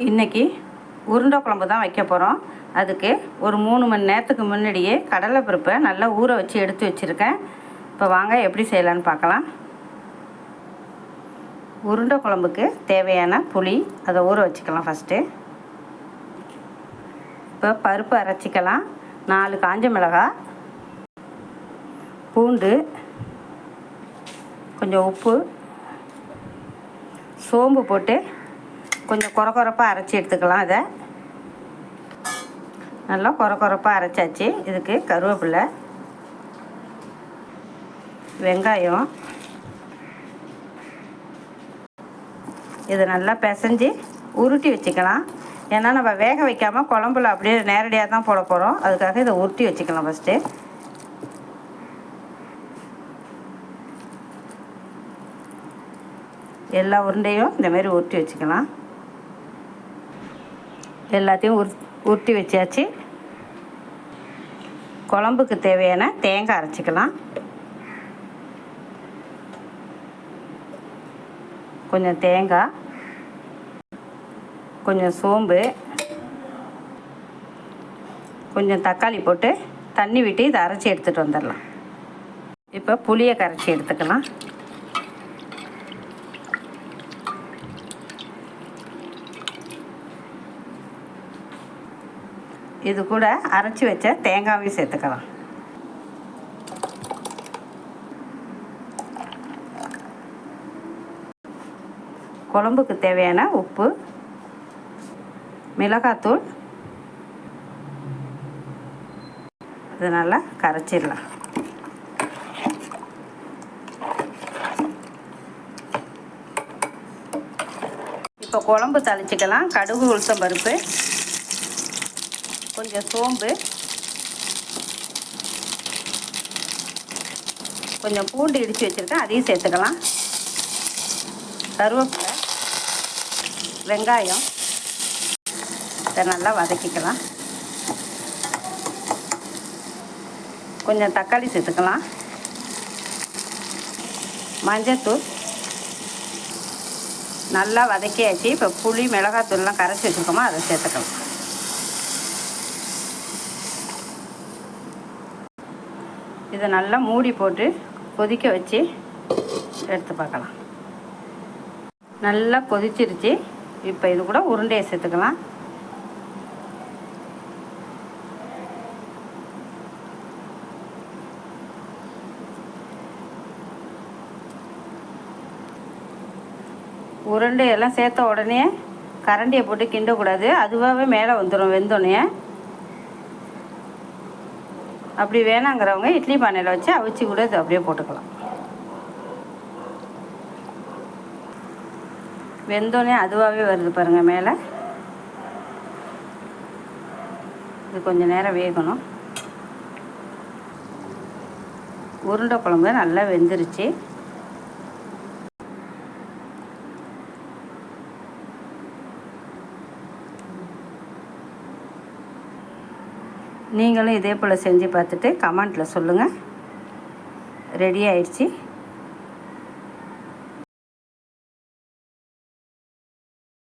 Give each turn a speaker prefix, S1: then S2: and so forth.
S1: இன்றைக்கி உருண்டை குழம்பு தான் வைக்க போகிறோம் அதுக்கு ஒரு மூணு மணி நேரத்துக்கு முன்னாடியே கடலை பருப்பை நல்லா ஊற வச்சு எடுத்து வச்சுருக்கேன். இப்போ வாங்க எப்படி செய்யலான்னு பார்க்கலாம். உருண்டை குழம்புக்கு தேவையான புளி அதை ஊற வச்சுக்கலாம் ஃபஸ்ட்டு இப்போ பருப்பு அரைச்சிக்கலாம். நாலு காஞ்ச மிளகாய் பூண்டு கொஞ்சம் உப்பு சோம்பு போட்டு கொஞ்சம் குறை குறைப்பாக அரைச்சி எடுத்துக்கலாம் இதை. நல்லா குறை குறைப்பாக அரைச்சாச்சு. இதுக்கு கருவேப்பிலை வெங்காயம். இதை நல்லா பிசைஞ்சு உருட்டி வச்சுக்கலாம். ஏன்னா நம்ம வேக வைக்காமல் குழம்புல அப்படியே நேரடியாக தான் போட போகிறோம் அதுக்காக இதை உருட்டி வச்சுக்கலாம் ஃபஸ்ட்டு எல்லா உருண்டையும் இந்தமாரி உருட்டி வச்சுக்கலாம். எல்லாத்தையும் உரு உருட்டி வச்சாச்சு. குழம்புக்கு தேவையான தேங்காய் அரைச்சிக்கலாம். கொஞ்சம் தேங்காய் கொஞ்சம் சோம்பு கொஞ்சம் தக்காளி போட்டு தண்ணி விட்டு இதை அரைச்சி எடுத்துகிட்டு வந்துடலாம். இப்போ புளியை கரைச்சி எடுத்துக்கலாம். இது கூட அரைச்சி வச்ச தேங்காவையும் சேர்த்துக்கலாம். குழம்புக்கு தேவையான உப்பு மிளகாத்தூள். இது நல்லா கரைச்சிடலாம். இப்போ குழம்பு தளிச்சிக்கலாம் கடுகு உளுத்தம் பருப்பு. கொஞ்சம் சோம்பு. கொஞ்சம் பூண்டு இடித்து வச்சுருக்கேன் அதையும் சேர்த்துக்கலாம். கருவேப்பிலை வெங்காயம் இதை நல்லா வதக்கிக்கலாம். கொஞ்சம் தக்காளி சேர்த்துக்கலாம். மஞ்சத்தூள். நல்லா வதக்கியாச்சு. இப்போ புளி மிளகாத்தூள்லாம் கரைச்சி வச்சுருக்கோமோ அதை சேர்த்துக்கலாம். இதை நல்லா மூடி போட்டு கொதிக்க வச்சு எடுத்து பார்க்கலாம். நல்லா கொதிச்சிருச்சு. இப்போ இது கூட உருண்டையை சேர்த்துக்கலாம். உருண்டையெல்லாம் சேர்த்த உடனே கரண்டியை போட்டு கிண்டக்கூடாது. அதுவாகவே மேலே வந்துடும் வெந்தோடனே. அப்படி வேணாங்கிறவங்க இட்லி பானையில் வச்சு அவிச்சு கூட இது அப்படியே போட்டுக்கலாம். வெந்தோடனே அதுவாகவே வருது பாருங்கள் மேலே. இது கொஞ்சம் நேரம் வேகணும். உருண்டை குழம்பு நல்லா வெந்துருச்சு. நீங்களும் இதே போல் செஞ்சு பார்த்துட்டு கமெண்ட்டில் சொல்லுங்கள் ரெடி ஆயிடுச்சு.